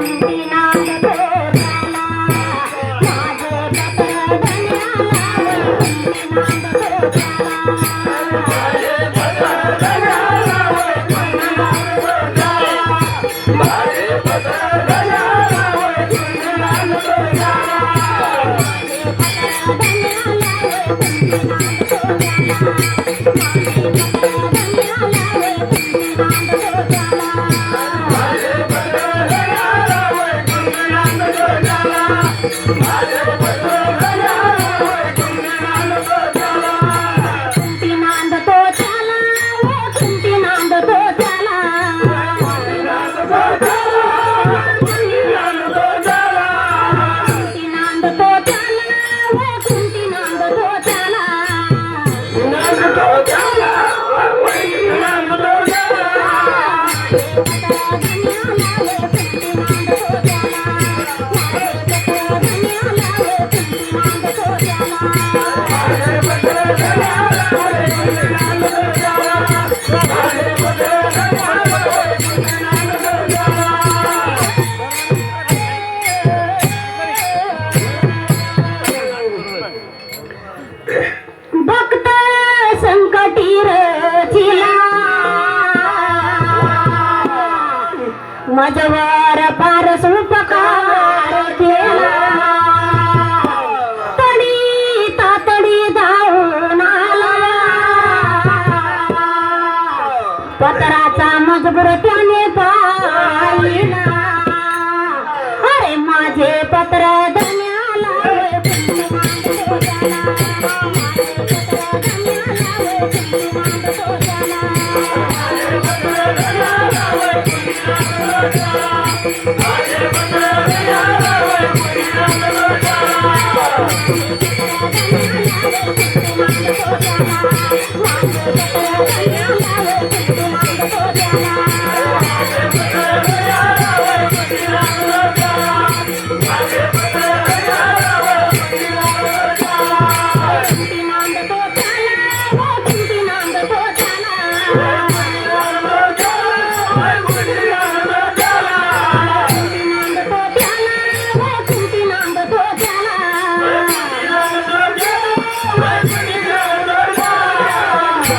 Thank you. ಮಜವಾರ ಪಾರಸೂಪ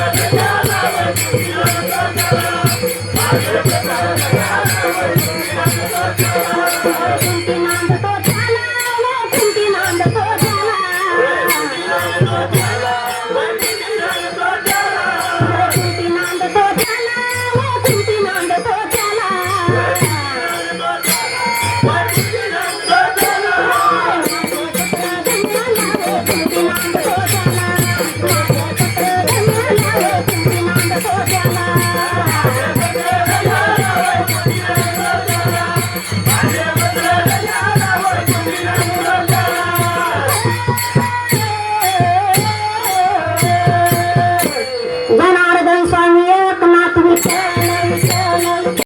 Yeah.